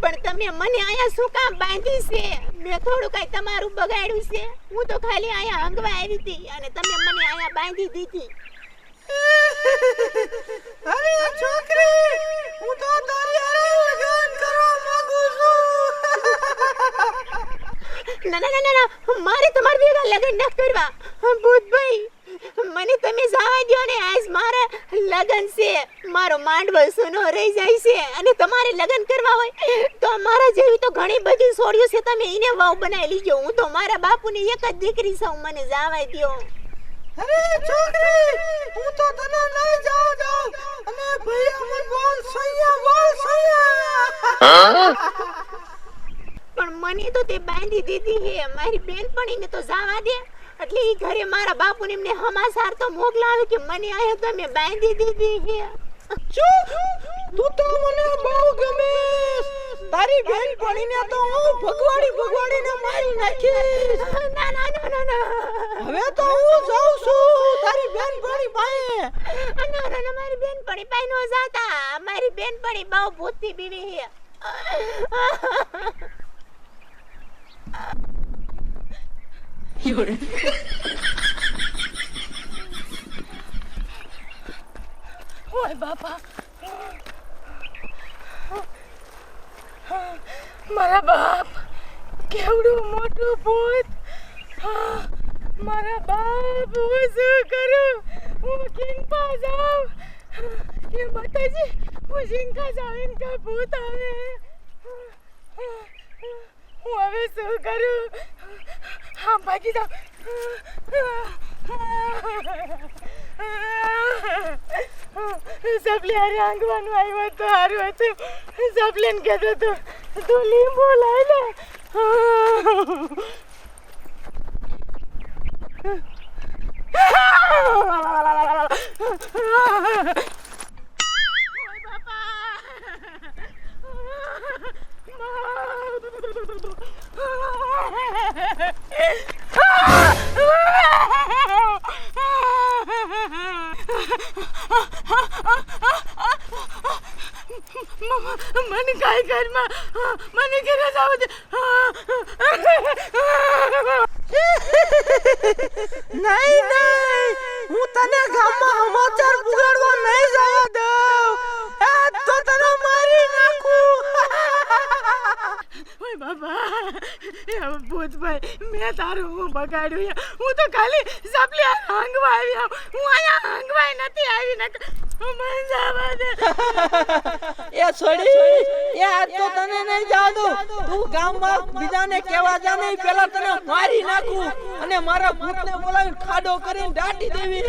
પણ તમે મને અહીંયા શું કામ બાંધી છે? મેં થોડું કઈ તમારું બગાડ્યું છે. હું તો ખાલી અહીંયા હંગવા આવી હતી અને તમે મને અહીંયા બાંધી દીધી. અરે છોકરી હું તો તારી હારે લગન કરવા માંગુ છું. ના ના ના ના, ના મારે તમારા ભેગા લગ્ન ન કરવા. ભૂતભાઈ. મને તમે જવા દો ને આજ મારા લગ્ન છે. મારો માંડવો સુનો રહી જાય છે અને તમારે લગ્ન કરવા હોય તો મારા જેવી તો ઘણી બધી છોડીઓ છે તમે એને વાવ બનાવી લીજો. હું તો મારા બાપુની એક જ દીકરી છું મને જવા દો અરે છોકરી હું તો તને લઈ જાઉં જાઉં. અને ભૈયા અમર બોલ સૈયા બોલ સૈયા. પણ મને તો તે બાંધી દીધી હે મારી બેનપણીને તો જવા દે. એટલે ઈ ઘરે મારા બાપુને એમને હમાસાર તો મોકલાવે કે મને આયા તમે બાંધી દીધી હે ચૂપ તું તો મને બહુ ગમે. તારી બેન પણીને તો હું ભગવાડી ભગવાડીને મારી નાખીશ. ના ના ના ના હવે તો હું જાઉં છું. તારી બેન પડી પાસે. ના ના ના મારી બેનપણી પાસે નો જાતા. મારી બેનપણી બહુ ભૂતથી બીવી હે ઓય બાપા મારા બાપ કેવડું મોટું ભૂત。મારા બાપ હું શું કરું હું કિંપા જાઉં。એ માતાજી, હું જિંકા જાઉં ઇનકા ભૂત આવે. હું હવે શું કરું? હા ભાગી જાઉં સપલે હારે આંગવાનું આવ્યો તો સારું હતું સપલેન કહેતો તો તું લીંબુ લઈ લે મને કાંઈ ઘરમાં મને ઘરે જાવ દે નહીં નહીં. હું તને ગામમાં સમાચાર બગાડવા નહીં જવા દઉં. તો તને મારી નાખું. ઓય બાબા. મેં તારું હું બગાડ્યું. હું તો ખાલી સપલી હાંગવા હું અહીંયા હાંગવાય નથી આવી નક એ છોડી એ આજ તો તને નહીં જવા દઉં તું ગામમાં બીજાને કહેવા જા નહીં પેલા તને મારી નાખું. અને મારા ભૂતને બોલાવીને ખાડો કરીને દાટી દેવી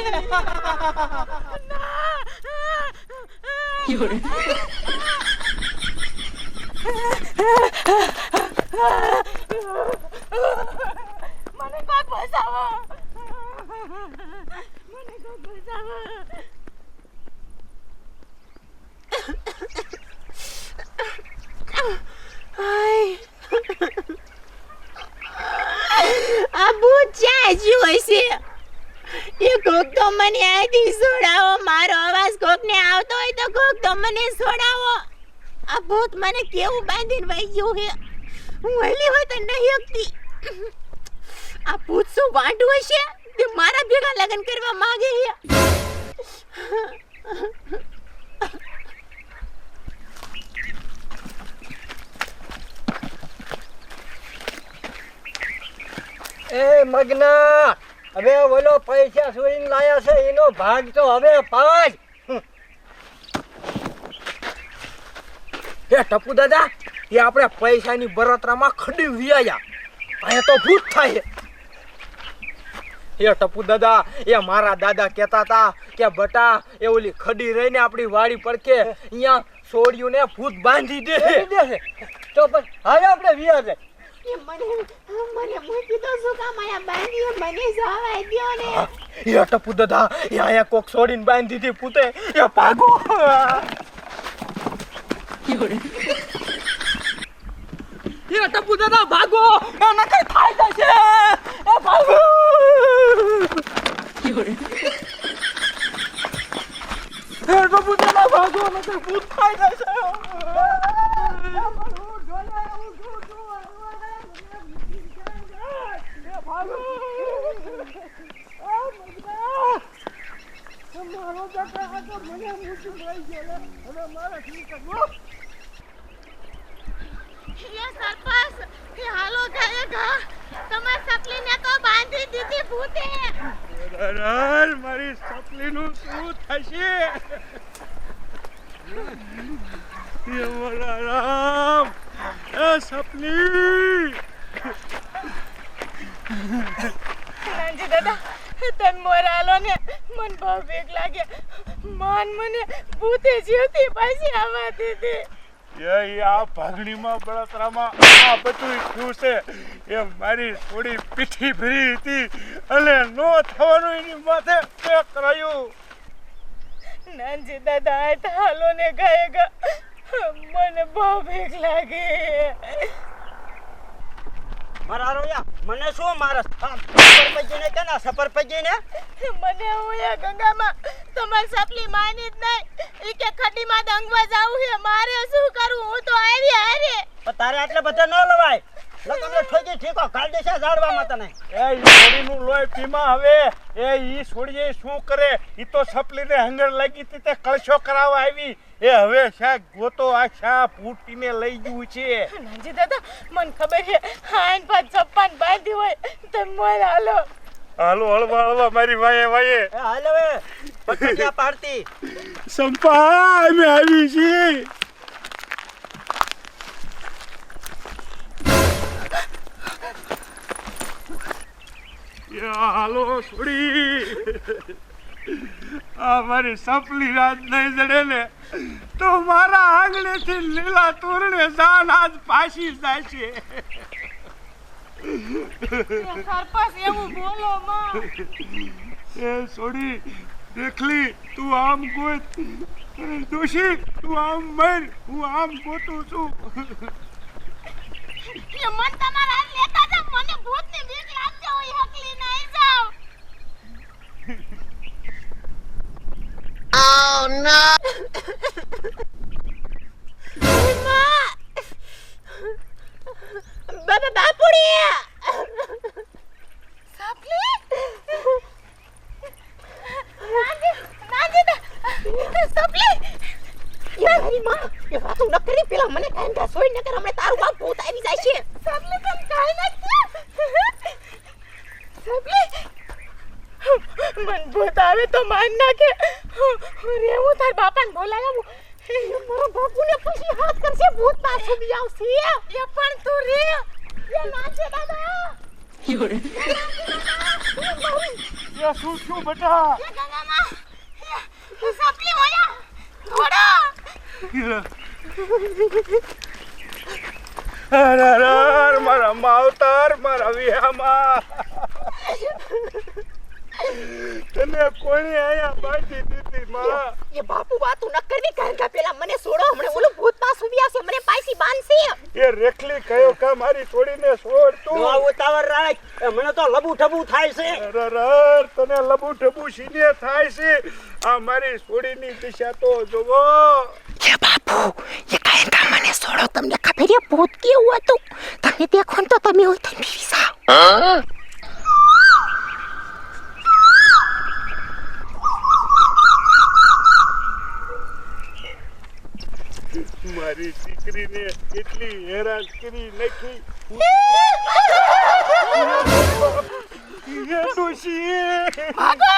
મને કોઈ બચાવો મને કોઈ બચાવો આ ભૂત ક્યાં જ્યું હશે એ કોક તો મને અહીંથી છોડાવો મારો અવાજ કોકને આવતો હોય તો કોક તો મને છોડાવો આ ભૂત મને કેવું બાંધીને વહી ગયું હે હું હલી હોય તો નહીં હકતી. આ ભૂત શું વાંઢું હશે? તે મારા ભેગા લગ્ન કરવા માંગે છે? એ મગના! હવે ઓલો પૈસા ચોરીને લાયા છે, એનો ભાગ તો હવે પાડ એ ટપુ દાદા, એ આપણે પૈસાની બળતરામાં ખડી વિયાયા અહીંયા તો ભૂત થાય. એ ટપુ દાદા, એ મારા દાદા કહેતા હતા કે બટા, એ ઓલી ખડી રહીને આપણી વાડી પડકે અહીંયા સોડિયું ને ભૂત બાંધી દે. તો પણ હવે આપણે વિયા જાય મને મને મૂકી દો શું કામ આયા બાંધી મને જવા દ્યો ને એ ટપુ દાદા એ અહીંયા કોક છોડીને બાંધી દીધી પૂતે એ ભાગો એ ટપુ દાદા ભાગો એ નકર ખાઈ જશે એ ભાગો એ પ્રભુ દાદા ભાગો નકર ભૂત ખાઈ જશે એ સરપંચ એ હાલો જાય ગા તમાર સપલીને તો બાંધી દીધી ભૂતે. અરર, મારી સપલીનું શું થશે? મારા રામ એ સપલી. દાદા તન મોરાલો ને મન બહુ વેગ લાગે. માન મને ભૂતે જીવતી પાછી આવવા દીધી. એ આ ભાગણીમાં બળતરામાં આ બધું થયું છે. એ મારી થોડી પીઠી ભરી હતી. અને નો થવાનું એની માથે પેક કરાયું નાનજી દાદા આ હાલો ને ગાય ગા. મને બહુ ભીખ લાગે. મારા રોયા મને શું મારસ? સફરપજીને કે ના સફરપજીને મને હું એ ગંગામાં તમારી સપલી માની જ નહીં. ઈ કે ખડીમાં દંગવા જાવું છે મારે શું કરવું? હું તો આવી હારે. તારે આટલે બધા ન લવાય. લગન ઠોકી ઠીકો કાઢ દેશે ઝાડવામાં તને. એ ઈ છોડીનું લોહી પીમાં હવે એ ઈ છોડીએ શું કરે? ઈ તો સપલીને હંગર લાગી હતી તે કળશો કરાવવા આવી. એ હવે શા ગોતો આ શા ફૂટીને લઈ ગયું છે. નાનજી દાદા મને ખબર છે હાન પર ચપ્પાન બાંધી હોય તો મોય હાલો. હાલો હળવા હળવા મારી વાયે વાયે. હાલો હવે. પટકિયા પાડતી. સંપા અમે આવી છીએ. યા, હાલો છોડી. આ મારી સપલી રાત નહીં જડે ને તો મારા આંગણેથી લીલા તોરણે જાન આજ પાછી જાય છે. સરપંચ, એવું બોલો માં. એ છોડી દેખલી, તું આમ ગોત. દોશી તું આમ મર, હું આમ ગોતું છું એ મન તમારા હાથ લેતા જાવ મને ભૂતની બીક લાગશે હું એકલી નહીં જાઉં Oh no! બાબા સાપલી સાપલી ન કરી પેલા મને કાઈ કા સોઈ નકર હમણે તારું ભૂત આવી જાય છે સાપલી તમ કાઈ નથી સાપલી હું બાપાને બોલાવું મારો બાપુને પછી હાથ કરશે ભૂત પાછું બી આવશે એ પણ તું રે. એ નાચે દાદા એ શું શું બેટા એ ગંગામાં એ સાપલી હોયા થોડા અરે અરે મારા માવતર મારા વિહામાં તને કોણે આયા બાજી દીધી માં એ બાપુ વાતું ન કરવી, કારણ પેલા મને છોડો હમણે ઓલું ભૂત પાછું બી આવશે મને પાછી બાંધશે એ રેખલી કયો કા મારી છોડીને છોડ તું. ઉતાવળ રાખ. મને તો લબુ ઠબુ થાય છે. અરે અરે, તને લબુ ઠબુ સીને થાય છે. આ મારી છોડીની દિશા તો જોવો. કે બાપુ એ કાંઈ કામ મને છોડો તમને ખબર એ ભૂત કેવું હતું? તમે દેખો ને તો તમે હોય તો બીવી જાઓ. મારી દીકરીને કેટલી હેરાન કરી નાખી. ડોશી